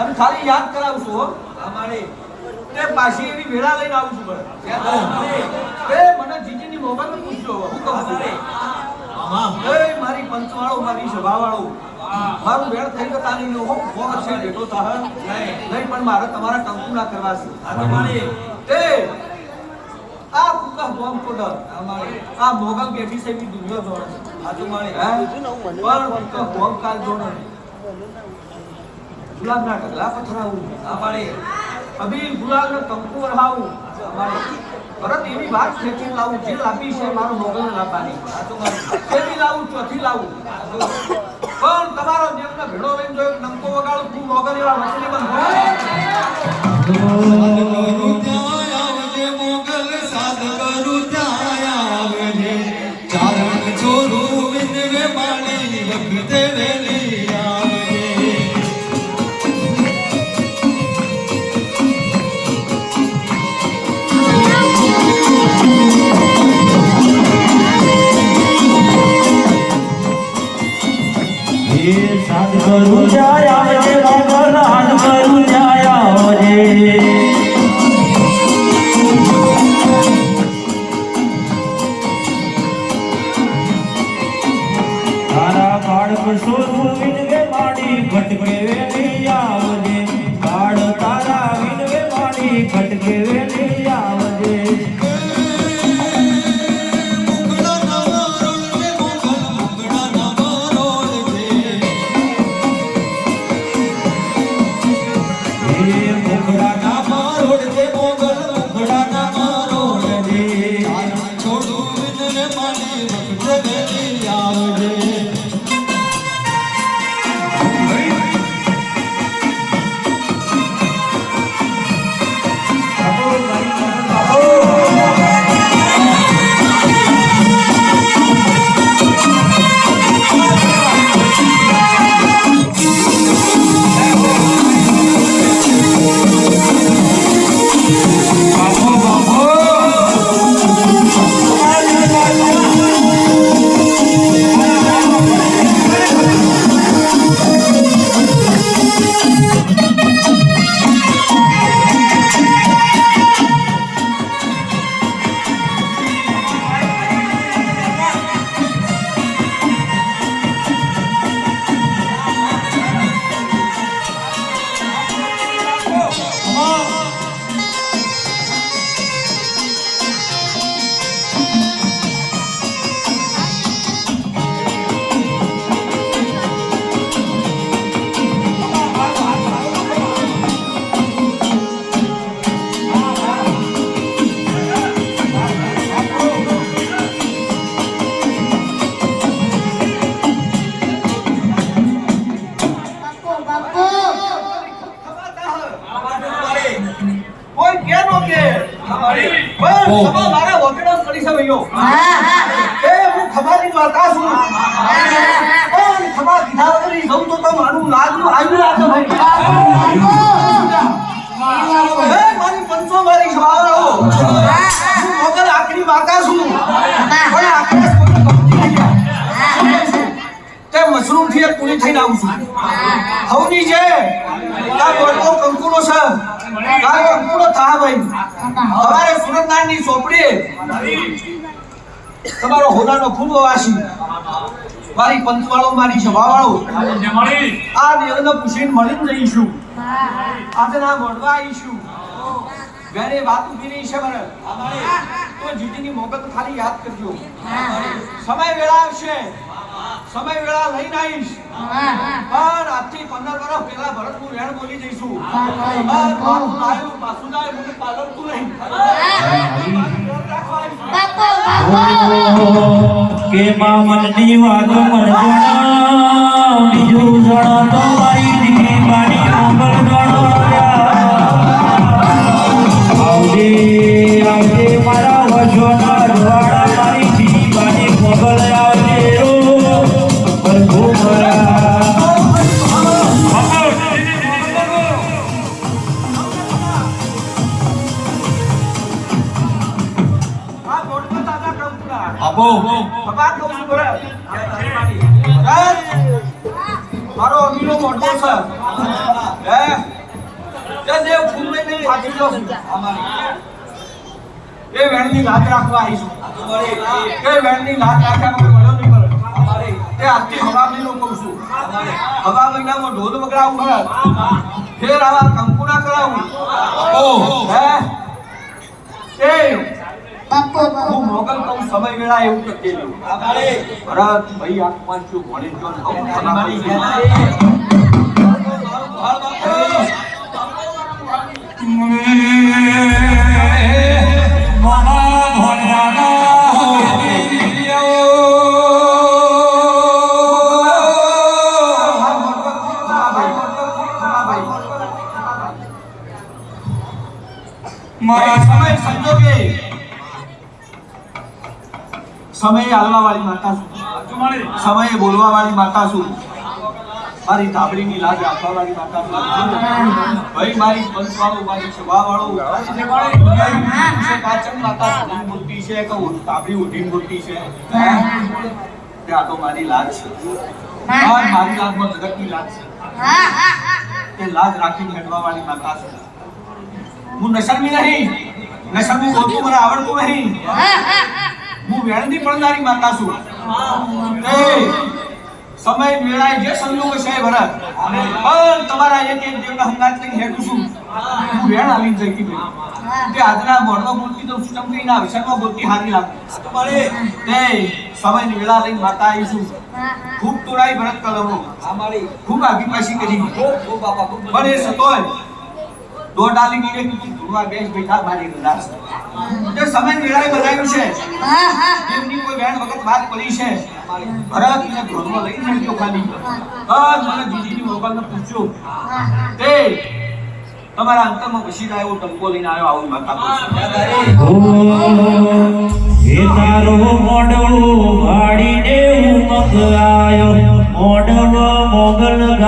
અને ખાલી યાદ કરાવું છું હો. અમારે તે પાછી એની વેળા લઈને આવું છું બરાબર તે મને જીજીની મોબાઈલ પૂછજો હું કહું છું. એ મારી પંચવાળો મારી સભાવાળો. મારું વેળ થઈ ગયો તાની નો હો ફોન છે બેટો તાહ નહીં. પણ મારે તમારા કંકુના કરવા છે. તે આ કુકા બોમ કોડર અમારે આ મોગલ બેઠી છે બી દુનિયા જોડે. આ તો મારે હા? પણ કુકા બોમ્બ કાલ જોડે ગુલાબ ના ઢગલા પથરાવું. અમારે અભી ગુલાબ ને કંકુ વરહાવું અમારે પરત એવી વાત ખેંચી લાવું જે લાંબી છે મારો મોગલ લાવવાની. આ તો મારે કેવી લાવું, ચોથી લાવું. પણ તમારો દેવને ભેડો લઈને જો નંકો વગાડું તું મોગલ એવા મછલી બંધ ચારણ છોરું વિનવે માણી વખતે વેલી કરું જાય આવજે હાથ કરું જાય આવજે તારા બાળક શોધું વિનવે માડી ભટકે વેલી બાપુ ખબર મારા વગડા પડી છે ભઈઓ એ હું ખમાની વાર્તા છું થી થઈને આવું છું. હવની છે કા વડલો કંકુનો છે. કા કંકુનો થા ભાઈ. અમારે સુરતનાની ચોપડી તમારો હોદાનો ખૂબ વાસી. મારી પંચવાળો, મારી જવાવાળો. આ દેવને પૂછીને મળીને જઈશું આજે ના મળવા આવીશું. ઘરે વાત ઊભી રહી છે મને તો જીજીની મોગત ખાલી યાદ કરજો. સમય વેળા આવશે. સમય વેળા લઈને આવીશ. પણ આજથી પંદર વર્ષ પહેલા ભરતનું વેણ બોલી જઈશું. મારું પાછું જાય મને પાલવતું નહીં. બાપુ બાપુ કે માં મનની વાત મન બીજું જણાવ તો મારી દીકરી મારી આવજે છું બરાબર? મારો અમીનો મોટો છે. હે? તે દેવ ફૂલ લઈને પાછી જો એ વેણની લાજ રાખવા આવીશું એ વેણની લાજ રાખ્યા મળ્યો નહીં મળે તે આજથી હવા મહિનો કહું છું. હવા મહિનામાં ઢોલ વગડાવું મળે ફેર આવા કંકુના કરાવું. ઓહો હે? એ સમય વેળા એવું કરતી રહ્યું ભરત ભાઈ ભણી મારા સમય સંજોગે. સમયે હાલવા વાળી માતા છું સમયે બોલવા વાળી માતા છું મારી ધાબળીની લાજ રાખવા વાળી માતા ભાઈ, મારી પંચવાળો, મારી સભા વાળો કાચન માતા મૂર્તિ છે કે ધાબળી ઉઠી મૂર્તિ છે? આ તો મારી લાજ છે. મારી લાજમાં જગતની લાજ છે. તે લાજ રાખીને હેડવા વાળી માતા છે હું નશરમી નહીં. નશરમી બોલતું મને આવડતું નહીં. હું વેણની પડનારી માતા છું. સમય વેળાએ જે સંજોગ છે ભરત. પણ તમારા એક એક દેવના હંગાત લઈને હેઠું છું. હું વેણ આવીને જઈ ગઈ તે આજના મોડમાં બોલતી તો સુચમ આ વિષયમાં બોલતી હારી લાગે. તે સમય વેળા લઈને માતા આવી છું. ખૂબ તોડાઈ ભરત કલમો. ખૂબ આગી પાછી કરી પણ એ સતોય દોઢ આલી નીરે કીધું ધૂળવા બેસ બેઠા મારી છે. તે સમય વેળાએ બધાયું છે. હા હા. એમની કોઈ વેણ વખત વાત પડી છે. ભરત ને ઘરમાં લઈને ગયો ખાલી. આજ મને જીજીની મોબાઈલને પૂછ્યું. તે તમારા અંતરમાં વસીલા એવો ટંકો લઈને આવ્યો આવું માતા એ તારો મોઢો વાળીને ઉમંગ આયો મોડળો મોગલ સવ